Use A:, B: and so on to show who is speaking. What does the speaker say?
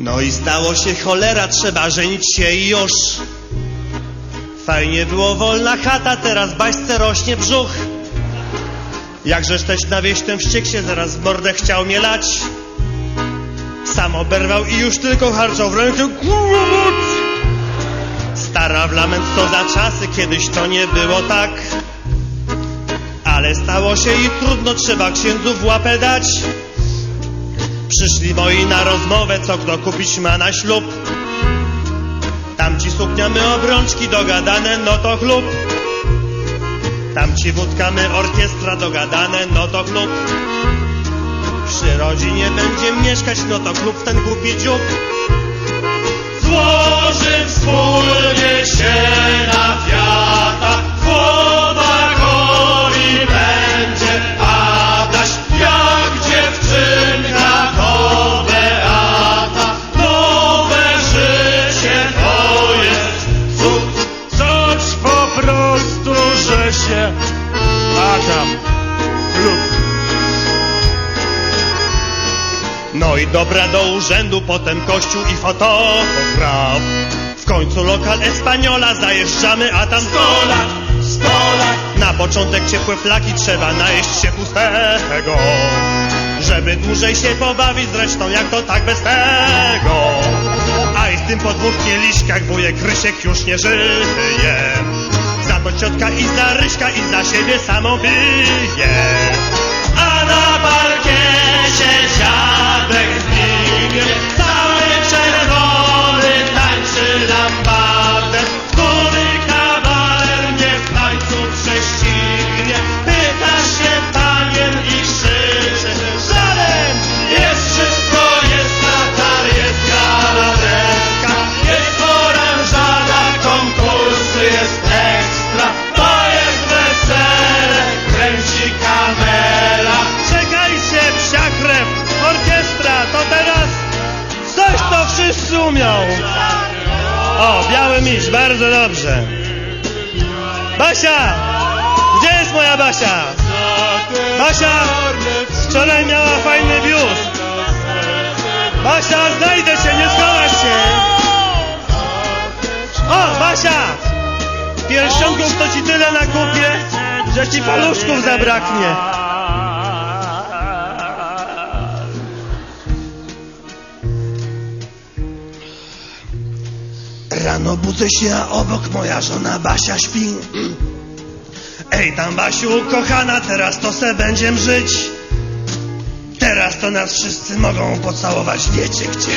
A: No i stało się cholera, trzeba żenić się i już. Fajnie było wolna chata, teraz baśce rośnie brzuch. Jakżeż też na wieś ten wściek się zaraz w mordę chciał mnie lać. Sam oberwał i już tylko harczał w rękę. Stara w lament co za czasy, kiedyś to nie było tak. Ale stało się i trudno, trzeba księdzu w łapę dać. Przyszli moi na rozmowę, co kto kupić ma na ślub. Tamci suknia, my obrączki dogadane, no to chlub. Tamci wódka, my orkiestra dogadane, no to klub. Przy rodzinie będzie mieszkać, no to klub w ten głupi dziób. Złoży wspólnie się i dobra do urzędu, potem kościół i fotograf. W końcu lokal Espaniola, zajeżdżamy, a tam sto lat, sto lat. Na początek ciepłe flaki, trzeba najeść się pustego. Żeby dłużej się pobawić, zresztą jak to tak bez tego. A i z tym po dwóch kieliszkach wujek Rysiek już nie żyje. Za to ciotka i za Ryśka i za siebie samą bije. O, biały miś, bardzo dobrze Basia! Gdzie jest moja Basia? Basia! Wczoraj miała fajny biust Basia, znajdę cię, nie schowasz się O, Basia! Pierścionków to ci tyle nakupię, że ci paluszków zabraknie. Rano budzę się, a obok moja żona Basia śpi. Ej tam Basiu, kochana, teraz to se będziem żyć. Teraz to nas wszyscy mogą pocałować, wiecie gdzie.